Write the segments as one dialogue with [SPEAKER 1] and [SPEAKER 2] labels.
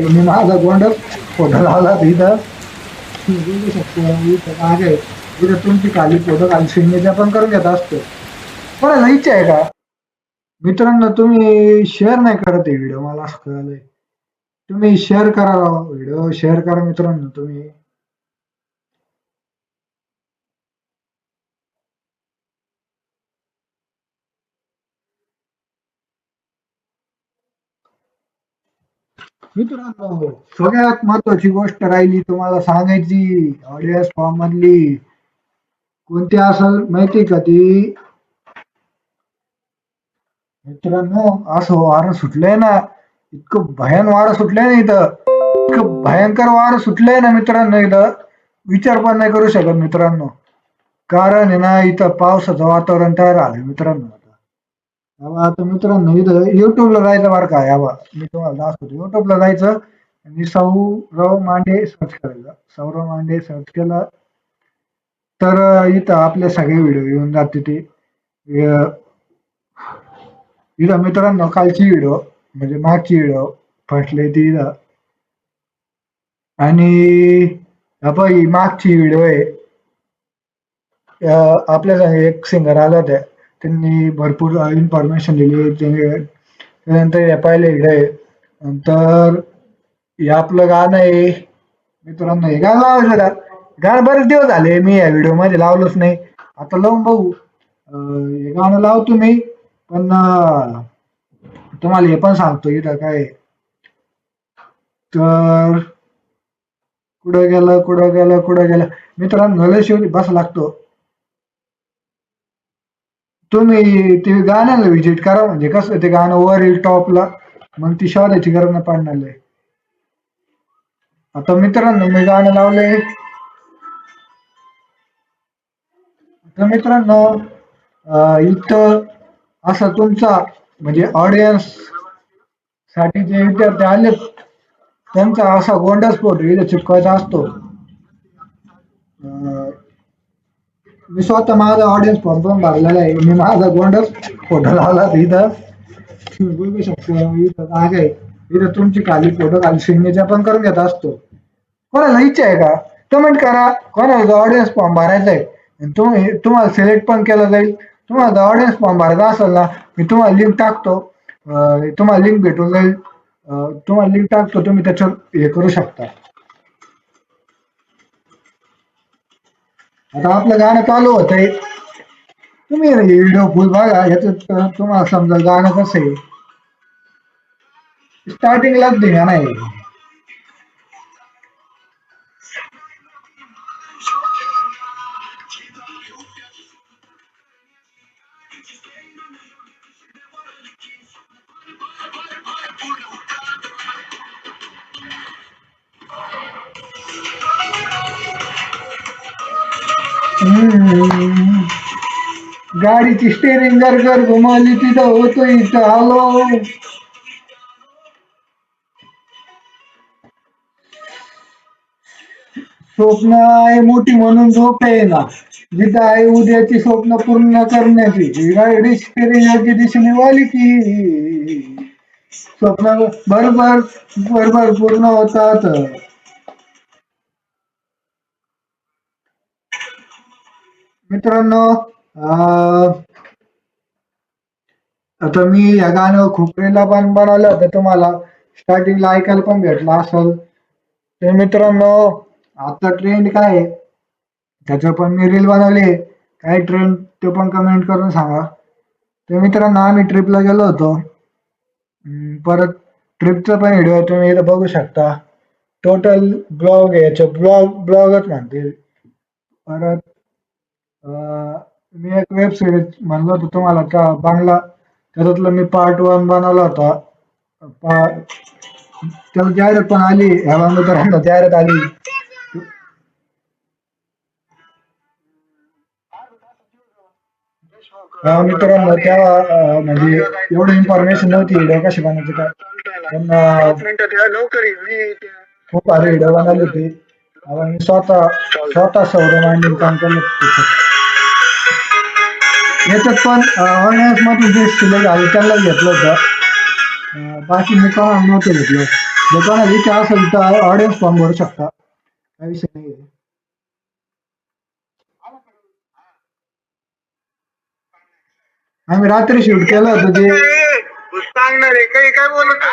[SPEAKER 1] मी माझा गोंड फोटो लावला तिथं. इथं मागे तिथं तुमची खाली फोटो खाली सिग्नेचर पण करून घेत असतो. कोणाला इच्छा आहे का? मित्रांनो तुम्ही शेअर नाही करत आहे व्हिडिओ मला असं कळालंय. तुम्ही शेअर करा व्हिडिओ शेअर करा मित्रांनो तुम्ही. मित्रांनो सगळ्यात महत्वाची गोष्ट राहिली तुम्हाला सांगायची ऑडियन्स फॉर्म मधली. कोणती असेल माहिती का ती? मित्रांनो असं वारं सुटलंय ना इतकं भयान वारं सुटलंय ना इथं. इतकं भयंकर वारं सुटलंय ना मित्रांनो इथं. विचार पण नाही करू शकत मित्रांनो. कारण आहे ना इथं पावसाचं वातावरण तयार झालंय मित्रांनो. आता आता मित्रांनो इथं युट्यूबला जायचं बरं का याबा मी तुम्हाला दाखवतो. युट्यूबला जायचं आणि सौरव मांडे सर्च करायचं. सौरव मांडे सर्च केला तर इथं आपले सगळे व्हिडिओ येऊन जाते ते. इथं मित्रांनो कालची व्हिडिओ म्हणजे मागची व्हिडिओ फटले ती इथं. आणि ही मागची व्हिडिओ आहे. आपल्या एक सिंगर आला त्या त्यांनी भरपूर इन्फॉर्मेशन दिली. त्यानंतर एपायला पहिले आहे नंतर हे आपलं गाणं आहे. मित्रांनो हे गाणं लावायचं का गाणं बरेच दिवस झाले मी या व्हिडिओमध्ये लावलंच नाही. आता लावून बघू. अं, हे गाणं लावतो मी पण तुम्हाला हे पण सांगतो इथं काय. तर कुठं गेलं कुठं गेलं कुठं गेलं? मित्रांनो लय शेवटी बस लागतो. तुम्ही ते गाण्याला व्हिजिट करा. म्हणजे कसं ते गाणं वर येईल टॉपला मग ती शोधायची गरज नाही पडणार आहे आता मित्रांनो मी गाणं लावलंय. तर मित्रांनो अं, इथं असा तुमचा म्हणजे ऑडियन्ससाठी जे विद्यार्थी आले त्यांचा असा गोंडा इथे इथं चिपकायचा असतो. अं, मी स्वतः माझा ऑडियन्स फॉर्म पण भरलेला आहे. मी माझा गोंडच फोटो लावला इथं. बघू इथं जागा आहे. इथं तुमची खाली फोटो खाली सिग्नेचर पण करून घेत असतो. कोणाला इच्छा आहे का? कमेंट करा. कोणाला ऑडियन्स फॉर्म भरायचा आहे. आणि तुम्ही तुम्हाला सिलेक्ट पण केलं जाईल. तुम्हाला ऑडियन्स फॉर्म भरायचा असेल ना मी तुम्हाला लिंक टाकतो. तुम्हाला लिंक भेटून जाईल. तुम्हाला लिंक टाकतो तुम्ही त्याच्यावर हे करू शकता. आता आपलं गाणं चालू होत आहे. तुम्ही व्हिडिओ फुल बघा ह्याच तुम्हाला समजा गाणं कसं आहे स्टार्टिंगलाच धिंगाणा आहे गाडीची स्टेरिंग जर जर तिथं होतो इथं आलो स्वप्न आहे मोठी म्हणून झोप आहे ना जिथं आहे उद्याची स्वप्न पूर्ण करण्याची. गाडी स्टेरिंग दिशेने वाली की. स्वप्न बरोबर बरोबर पूर्ण होतात. मित्रांनो आता मी या गाणं खुपरीला पण बनवलं होतं तुम्हाला. स्टार्टिंगला ऐकायला पण भेटलं असेल. तर मित्रांनो आता ट्रेंड काय आहे? त्याचं पण मी रील बनवली काय ट्रेंड ते पण कमेंट करून सांगा. तर मित्रांनो आम्ही ट्रिपला गेलो होतो. परत ट्रिपचा पण व्हिडिओ तुम्ही इथं बघू शकता. टोटल ब्लॉग आहे. याचं ब्लॉग ब्लॉगच म्हणतील. परत मी एक वेब सिरीज म्हणलं होतं तुम्हाला का बांगला त्याच्यातलं मी पार्ट वन बनवला होता. त्याला जाहिरात पण आली ह्या मित्रांनो जाहिरात आली. मित्रांनो तेव्हा म्हणजे एवढं इन्फॉर्मेशन नव्हती व्हिडिओ कशी बनवायची काय. पण खूप भारी व्हिडिओ बनवली होते. मी स्वतः स्वतः सौर मांडून काम केलं याच्यात पण ऑडियन्समध्ये जे सिलेक्ट आले त्यांना घेतलं होतं. बाकी मी कोणाला नव्हतं घेतलं. कोणाला इच्छा असेल तर ऑडियन्स फॉर्म भरू शकता. काही विषय नाही आम्ही रात्री शूट केलं होतं ते
[SPEAKER 2] सांगणार आहे काही काय बोलत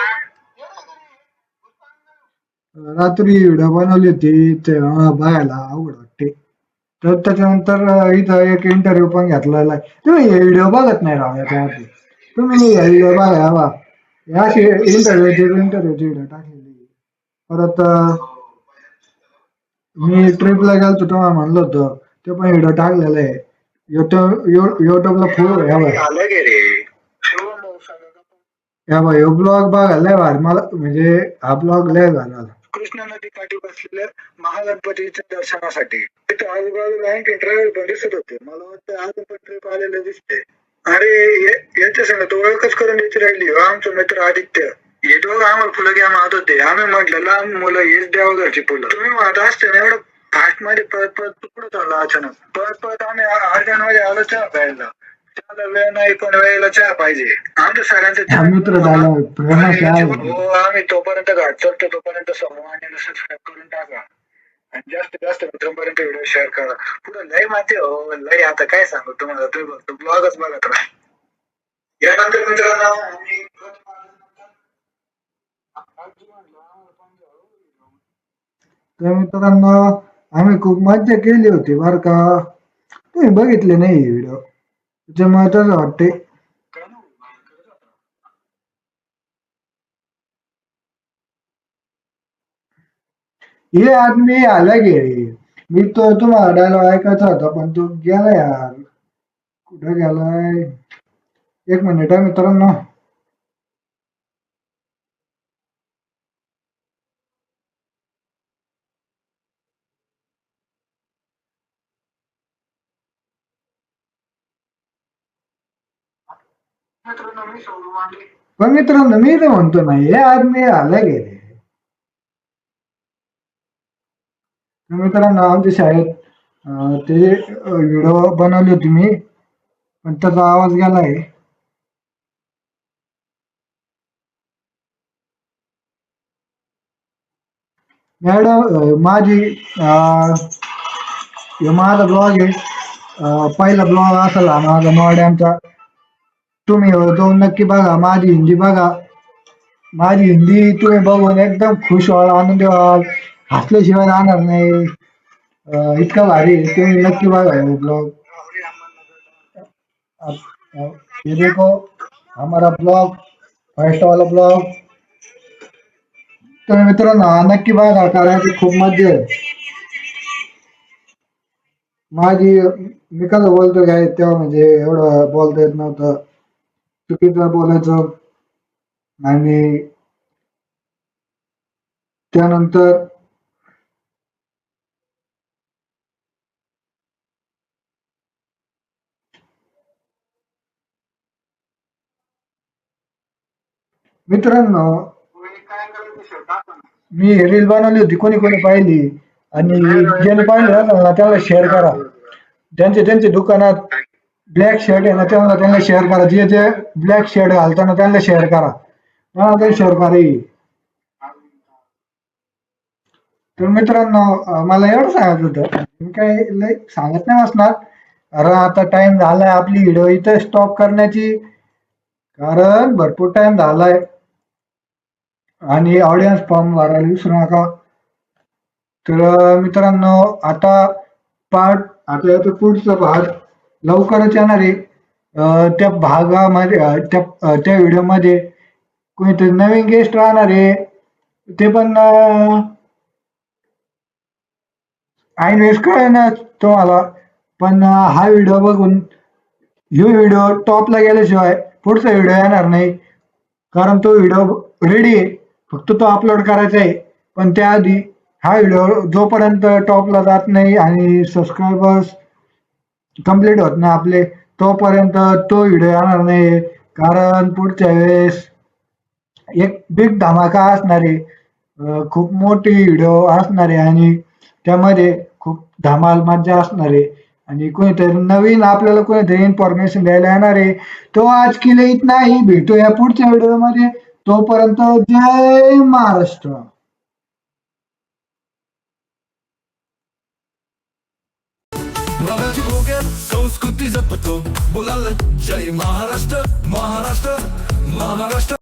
[SPEAKER 1] रात्री व्हिडिओ बनवली होती ते अं, बघायला अवघड वाटते. तर त्याच्यानंतर इथं एक इंटरव्ह्यू पण घेतलेला आहे. तुम्ही हे व्हिडिओ बघत नाही राव याच्यावरती. तुम्ही हे व्हिडिओ बघा बा याशी इंटरव्ह्यू इंटरव्ह्यूचे व्हिडिओ टाकलेली परत मी ट्रिपला होतो तुम्हाला म्हणलं होतं ते पण व्हिडिओ टाकलेला आहे. युट्यूब युट्यूबला फुल ह्या ब्लॉग बघा लय भारी. मला म्हणजे हा ब्लॉग लय झाला.
[SPEAKER 2] कृष्णा नदी काठी बसलेल्या महागणपतीच्या दर्शनासाठी. तिथे आजूबाजूला आणखी ट्रॅव्हल पण दिसत होते. मला वाटतं आज पण ट्रिप आलेलं दिसते अरे यांच्या याच्या संग तो ओळखच करून द्यायची राहिली. हो, आमचं मित्र आदित्य. हे दोघं आम्हाला फुलं घ्या म्हणत होते. आम्ही म्हटलं लहान मुलं हेच देवघरची फुलं. तुम्ही मात असते ना एवढं फास्टमध्ये परत परत तुकडं चालला अचानक. पळत पळत आम्ही अर्ध्या मध्ये आलो चहा प्यायला. वेळ नाही पण वेळेला चहा पाहिजे. आमच्या सगळ्यांचं चहा-
[SPEAKER 1] मित्र झाला आहे
[SPEAKER 2] हो आम्ही तोपर्यंत घाट चढतो तोपर्यंत समूह आणि सबस्क्राईब करून टाका. आणि जास्तीत जास्त मित्रांपर्यंत व्हिडिओ शेअर करा. पुढे लय माहिती हो लय आता काय सांगू तुम्हाला तुम्ही फक्त ब्लॉगच बघत राहा. यानंतर मित्रांनो आम्ही
[SPEAKER 1] तर मित्रांनो आम्ही खूप मज्जा केली होती बर का? तुम्ही बघितले नाही व्हिडिओ. त्याच्यामुळे तसं वाटते. ये आदमी आला गे मी तो तुम्हाला डायलॉग ऐकायचा होता पण तो गेला यार. कुठं गेलाय? एक मिनिट आहे मित्रांनो. पण मित्रांनो मी तर म्हणतो ना हे आदमी आला गेले तर मित्रांनो आमच्या शाळेत ते व्हिडिओ बनवली होती मी पण त्याचा आवाज गेलाय मॅडम माझी माझा ब्लॉग आहे. पहिला ब्लॉग असेल हा माझा मॉडॅमचा तुम्ही हो, जाऊन नक्की बघा. माझी हिंदी बघा. माझी हिंदी तुम्ही बघून एकदम खुश व्हाल आनंदी व्हाल. हसल्याशिवाय राहणार नाही. इतका भारी आहे. तुम्ही नक्की बघा ब्लॉग ये देखो हमारा ब्लॉग फर्स्ट वाला ब्लॉग तर मित्रांनो नक्की बघा कारण की खूप मजा आहे. माझी मी कसं बोलतो काय तेव्हा म्हणजे एवढं बोलता येत नव्हतं. चुकीचं बोलायचं आणि त्यानंतर मित्रांनो मी रील बनवली होती कोणी कोणी पाहिली आणि ज्याने पाहिली ना त्याला शेअर करा. ज्यांचे त्यांच्या दुकानात ब्लॅक शर्ट आहे ना त्यांना त्यांना शेअर करा. जे जे ब्लॅक शर्ट घालताना त्यांना शेअर करा. त्यांना शेअर करा. तर मित्रांनो मला एवढं सांगायचं होतं. मी काही लय सांगत नाही बसणार. कारण आता टाइम झालाय आपली व्हिडिओ इथे स्टॉप करण्याची. कारण भरपूर टाइम झालाय. आणि ऑडियन्स फॉर्म भरायला विसरू नका. तर मित्रांनो आता पार्ट आता याचा पुढचा भाग लवकरच येणार आहे. त्या भागामध्ये त्या त्या व्हिडिओमध्ये कोणीतरी नवीन गेस्ट राहणार आहे. ते पण अं, ऐन वेळेस कळणार तुम्हाला. पण हा व्हिडिओ बघून ह्यो व्हिडिओ टॉपला गेल्याशिवाय पुढचा व्हिडिओ येणार नाही. कारण तो व्हिडिओ रेडी आहे. फक्त तो अपलोड करायचा आहे. पण त्याआधी हा व्हिडिओ जोपर्यंत टॉपला जात नाही आणि सबस्क्रायबर्स कंप्लीट होत नाही आपले. तोपर्यंत तो व्हिडिओ येणार नाही. कारण पुढच्या वेळेस एक बिग धमाका असणार आहे खूप मोठी व्हिडिओ असणार आहे आणि त्यामध्ये खूप धमाल मज्जा असणार आहे आणि कोणीतरी नवीन आपल्याला कोणीतरी इन्फॉर्मेशन द्यायला येणार आहे. तो आज की लई नाही भेटूया पुढच्या व्हिडिओमध्ये तोपर्यंत जय महाराष्ट्र.
[SPEAKER 3] संस्कृती जपतो. बोलाल जय महाराष्ट्र महाराष्ट्र महाराष्ट्र.